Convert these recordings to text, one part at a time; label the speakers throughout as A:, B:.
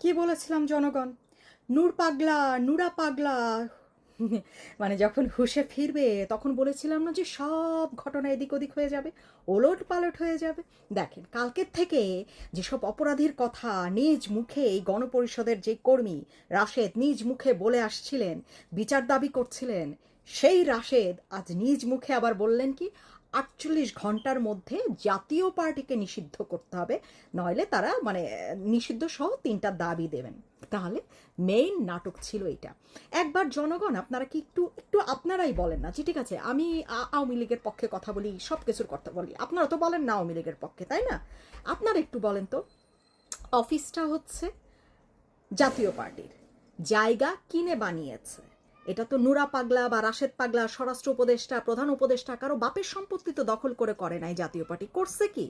A: কি বলেছিলাম জনগণ? নূর পাগলা, নুরা পাগলা। মানে যখন হুশে ফিরবে, তখন বলেছিলাম না যে সব ঘটনা এদিক ওদিক হয়ে যাবে, ওলট পালট হয়ে যাবে। দেখেন, কালকের থেকে যেসব অপরাধীর কথা নিজ মুখে এই গণপরিষদের যে কর্মী রাশেদ নিজ মুখে বলে আসছিলেন, বিচার দাবি করছিলেন সেই রাশেদ আজ নিজ মুখে আবার বললেন কি, আটচল্লিশ ঘণ্টার মধ্যে জাতীয় পার্টিকে নিষিদ্ধ করতে হবে, নইলে তারা মানে নিষিদ্ধ সহ তিনটা দাবি দেবেন। তাহলে মেইন নাটক ছিল এটা একবার জনগণ, আপনারা কি একটু একটু আপনারাই বলেন না যে ঠিক আছে, আমি আওয়ামী লীগের পক্ষে কথা বলি সব কিছুর কথা বলি, আপনারা তো বলেন না আওয়ামী লীগের পক্ষে, তাই না? আপনারা একটু বলেন তো, অফিসটা হচ্ছে জাতীয় পার্টির, জায়গা কিনে বানিয়েছে। এটা তো নুরা পাগলা বা রাশেদ পাগলা, স্বরাষ্ট্র উপদেষ্টা, প্রধান উপদেষ্টা কারও বাপের সম্পত্তি তো দখল করে করে নাই, জাতীয় পার্টি করছে কি?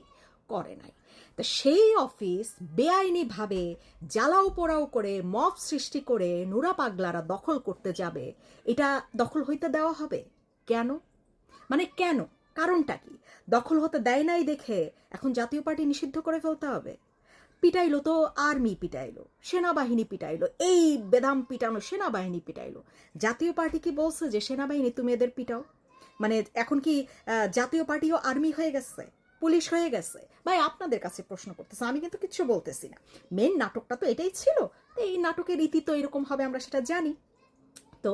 A: করে নাই। তা সেই অফিস বেআইনিভাবে জ্বালাও পোড়াও করে, মব সৃষ্টি করে নুরা পাগলারা দখল করতে যাবে, এটা দখল হইতে দেওয়া হবে? কেন? মানে কেন? কারণটা কি? দখল হতে দেয় নাই দেখে এখন জাতীয় পার্টি নিষিদ্ধ করে ফেলতে হবে? পিটাইলো তো, আর্মি পিটাইলো, সেনাবাহিনী পিটাইলো, এই বেদাম পিটানো সেনাবাহিনী পিটাইলো। জাতীয় পার্টি কি বলছে যে, সেনাবাহিনী, তুমি এদের পিটাও? মানে এখন কি জাতীয় পার্টিও আর্মি হয়ে গেছে, পুলিশ হয়ে গেছে? ভাই, আপনাদের কাছে প্রশ্ন করতেছে, আমি কিন্তু কিচ্ছু বলতেছি না। মেন নাটকটা তো এটাই ছিল, তো এই নাটকের রীতি তো এরকম হবে, আমরা সেটা জানি। তো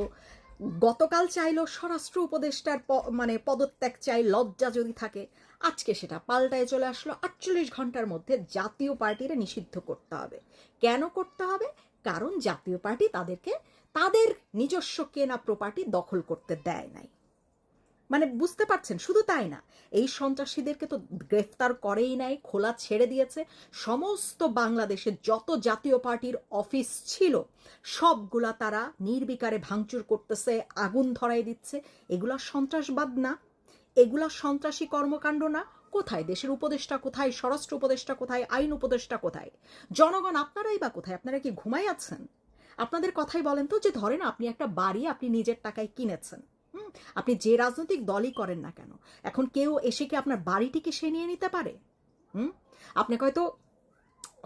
A: গতকাল চাইলো স্বরাষ্ট্র উপদেষ্টার মানে পদত্যাগ চাই, লজ্জা যদি থাকে আজকে সেটা পাল্টায় চলে আসলো। আটচল্লিশ ঘণ্টার মধ্যে জাতীয় পার্টিরে নিষিদ্ধ করতে হবে। কেন করতে হবে? কারণ জাতীয় পার্টি তাদেরকে, তাদের নিজস্ব কেনা প্রপার্টি দখল করতে দেয় নাই। মানে বুঝতে পারছেন? শুধু তাই না, এই সন্ত্রাসীদেরকে তো গ্রেফতার করেই নাই, খোলা ছেড়ে দিয়েছে। সমস্ত বাংলাদেশে যত জাতীয় পার্টির অফিস ছিল, সবগুলা তারা নির্বিকারে ভাঙচুর করতেছে, আগুন ধরাই দিচ্ছে। এগুলা সন্ত্রাসবাদ না। এগুলা সন্ত্রাসী কর্মকাণ্ড না? কোথায়? দেশের উপদেষ্টা কোথায়? স্বরাষ্ট্র উপদেষ্টা কোথায়? আইন উপদেষ্টা কোথায়? জনগণ আপনারাই বা কোথায়? আপনারা কি ঘুমাই আছেন? আপনাদের কথাই বলেন তো যে, ধরেন আপনি একটা বাড়ি আপনি নিজের টাকায় কিনেছেন আপনি যে রাজনৈতিক দলই করেন না কেন, এখন কেউ এসে কি আপনার বাড়িটিকে সে নিয়ে নিতে পারে? হুম? আপনাকে হয়তো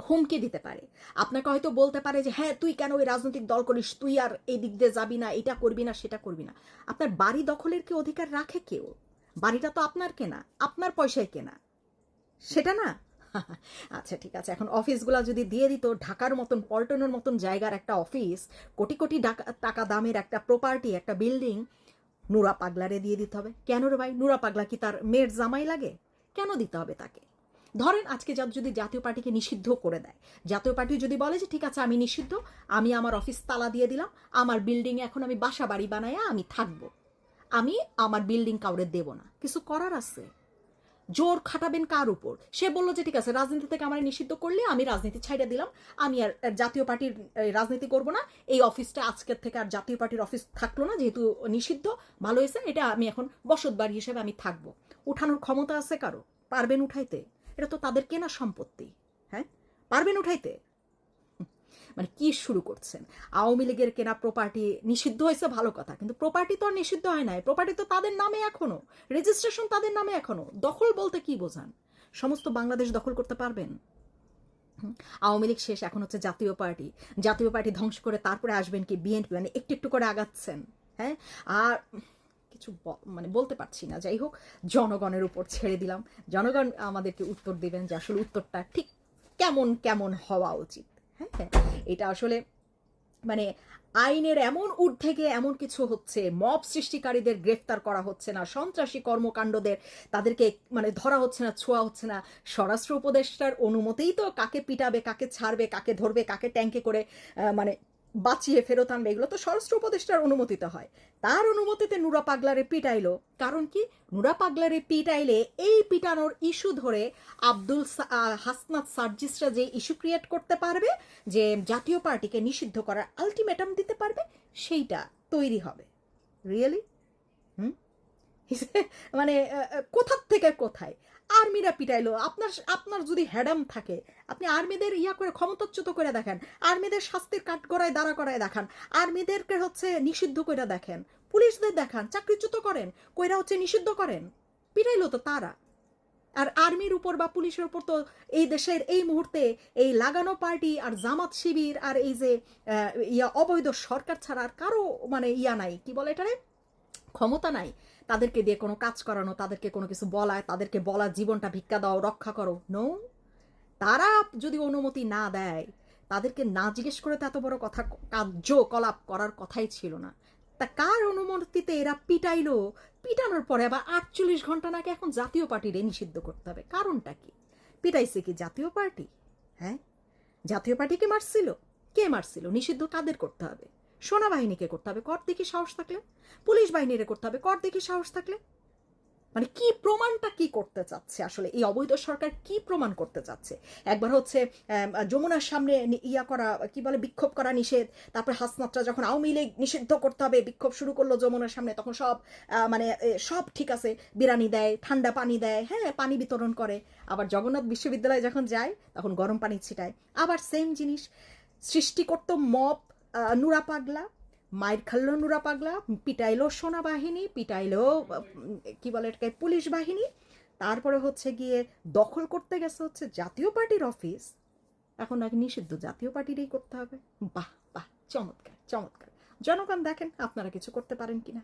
A: হুমকি দিতে পারে। আপনাকে হয়তো বলতে পারে যে হ্যাঁ তুই কেন ওই রাজনৈতিক দল করিস? তুই আর এই দিক দিয়ে যাবি না, এটা করবি না, সেটা করবি না। আপনার বাড়ি দখলের কি অধিকার রাখে কেউ? বাড়িটা তো আপনার কেনা, আপনার পয়সায় কেনা। সেটা না? আচ্ছা ঠিক আছে। এখন অফিসগুলো যদি দিয়ে দিত, ঢাকার মতন, পল্টনের মতন জায়গার একটা অফিস, কোটি কোটি টাকা দামের একটা প্রপার্টি একটা বিল্ডিং নুরা পাগলারে দিয়ে দিতে হবে। কেন রে ভাই? নুরা পাগলা কি তার মেয়ের জামাই লাগে? কেন দিতে হবে তাকে? ধরেন আজকে যা- যদি জাতীয় পার্টিকে নিষিদ্ধ করে দেয়। জাতীয় পার্টি যদি বলে যে, ঠিক আছে, আমি নিষিদ্ধ, আমি আমার অফিস তালা দিয়ে দিলাম, আমার বিল্ডিংয়ে এখন আমি বাসা বাড়ি বানায়া আমি থাকব। আমি আমার বিল্ডিং কাউরে দেব না। কিছু করার আছে। জোর খাটাবেন কার উপর? সে বলল যে, ঠিক আছে, রাজনীতি থেকে আমার নিষিদ্ধ করলে আমি রাজনীতি ছাইড়া দিলাম। আমি আর জাতীয় পার্টির রাজনীতি করব না। এই অফিসটা আজকের থেকে আর জাতীয় পার্টির অফিস থাকল না, যেহেতু নিষিদ্ধ, ভালো হয়েছে, এটা আমি এখন বসত বাড়ি হিসেবে আমি থাকব। উঠানোর ক্ষমতা আছে কারও? পারবেন উঠাইতে? এটা তো তাদের কেনা সম্পত্তি হ্যাঁ? পারবেন উঠাইতে? মানে কি শুরু করছেন? আওয়ামী লীগের কেনা প্রপার্টি নিষিদ্ধ হয়েছে, ভালো কথা। কিন্তু প্রপার্টি তো আর নিষিদ্ধ হয় নাই। প্রপার্টি তো তাদের নামে এখনও। রেজিস্ট্রেশন তাদের নামে এখনও। দখল বলতে কি বোঝান? সমস্ত বাংলাদেশ দখল করতে পারবেন? আওয়ামী লীগ শেষ, এখন হচ্ছে জাতীয় পার্টি। জাতীয় পার্টি ধ্বংস করে তারপরে আসবেন কি বিএনপি মানে একটু একটু করে আগাচ্ছেন। হ্যাঁ? আর কিছু মানে বলতে পারছি না। যাই হোক, জনগণের উপর ছেড়ে দিলাম। জনগণ আমাদেরকে উত্তর দিবেন যে আসলে উত্তরটা ঠিক কেমন কেমন হওয়া উচিত। হ্যাঁ এটা আসলে মানে আইনের এমন ঊর্ধ্বে এমন কিছু হচ্ছে, মব সৃষ্টিকারীদের গ্রেফতার করা হচ্ছে না, সন্ত্রাসী কর্মকাণ্ডদের তাদেরকে মানে ধরা হচ্ছে না, ছোঁয়া হচ্ছে না। স্বরাষ্ট্র উপদেষ্টার অনুমতিই তো কাকে পিটাবে, কাকে ছাড়বে, কাকে ধরবে, কাকে ট্যাঙ্কে করে মানে বাঁচিয়ে ফেরত আনবে, এগুলো তো স্বরাষ্ট্র উপদেষ্টার অনুমতিতে হয়। তার অনুমতিতে নুরা পাগলারে পিটাইলো। কারণ কি? নুরা পাগলারে পিটাইলে এই পিটানোর ইস্যু ধরে আব্দুল হাসনাত সার্জিসরা যে ইস্যু ক্রিয়েট করতে পারবে, যে জাতীয় পার্টিকে নিষিদ্ধ করার আলটিমেটাম দিতে পারবে, সেইটা তৈরি হবে। রিয়েলি হুম? মানে কোথার থেকে কোথায়? আর্মিরা পিটাইলো। আপনার আপনার যদি হ্যাডাম থাকে, আপনি আর্মিদের ইয়া করে ক্ষমতাচ্যুত করে দেখেন, আর্মিদের শাস্তির কাঠগড়ায় দাঁড়া করায় দেখান, আর্মিদেরকে হচ্ছে নিষিদ্ধ করে দেখেন, পুলিশদের দেখান, চাকরিচ্যুত করেন, কইরা হচ্ছে নিষিদ্ধ করেন। পিটাইলো তো তারা। আর আর্মির উপর বা পুলিশের উপর তো এই দেশের এই মুহূর্তে এই লাগানো পার্টি আর জামাত শিবির আর এই যে ইয়া অবৈধ সরকার ছাড়া আর কারও মানে ইয়া নাই। কি বলে এটারে? ক্ষমতা নাই। তাদেরকে দিয়ে কোনো কাজ করানো, তাদেরকে কোনো কিছু বলায় তাদেরকে বলা জীবনটা ভিক্ষা দাও, রক্ষা করো। নো তারা যদি অনুমতি না দেয়, তাদেরকে না জিজ্ঞেস করে তো এত বড় কথা কার্যকলাপ করার কথাই ছিল না। তা কার অনুমতিতে এরা পিটাইলো? পিটানোর পরে আবার আটচল্লিশ ঘণ্টা নাকি এখন জাতীয় পার্টিরে নিষিদ্ধ করতে হবে। কারণটা কি? পিটাইছে কি জাতীয় পার্টি? হ্যাঁ? জাতীয় পার্টিকে মারছিল? কে মারছিল? নিষিদ্ধ কাদের করতে হবে? সেনাবাহিনীকে করতে হবে? কর দেখি সাহস থাকলে। পুলিশ বাহিনীরে করতে হবে, কর দেখি সাহস থাকলে। মানে কি প্রমাণটা কি করতে চাচ্ছে আসলে? এই অবৈধ সরকার কি প্রমাণ করতে চাচ্ছে? একবার হচ্ছে যমুনার সামনে ইয়া করা, কি বলে, বিক্ষোভ করা নিষেধ। তারপরে হাসনাতটা যখন আওয়ামী লীগ নিষিদ্ধ করতে হবে, বিক্ষোভ শুরু করল যমুনার সামনে, তখন সব মানে সব ঠিক আছে। বিরানি দেয়, ঠান্ডা পানি দেয় হ্যাঁ পানি বিতরণ করে। আবার জগন্নাথ বিশ্ববিদ্যালয়ে যখন যায়, তখন গরম পানি ছিটায়। আবার সেম জিনিস সৃষ্টি করতো মব নুরা পাগলা, মায়ের খাল্লো নুরা পাগলা, পিটাইলো সোনা বাহিনী পিটাইলো কি বলে এটাকে, পুলিশ বাহিনী। তারপরে হচ্ছে গিয়ে দখল করতে গেছে হচ্ছে জাতীয় পার্টির অফিস। এখন নাকি নিষিদ্ধ জাতীয় পার্টিরই করতে হবে। বাহ বাহ, চমৎকার চমৎকার। জনগণ দেখেন আপনারা কিছু করতে পারেন কিনা।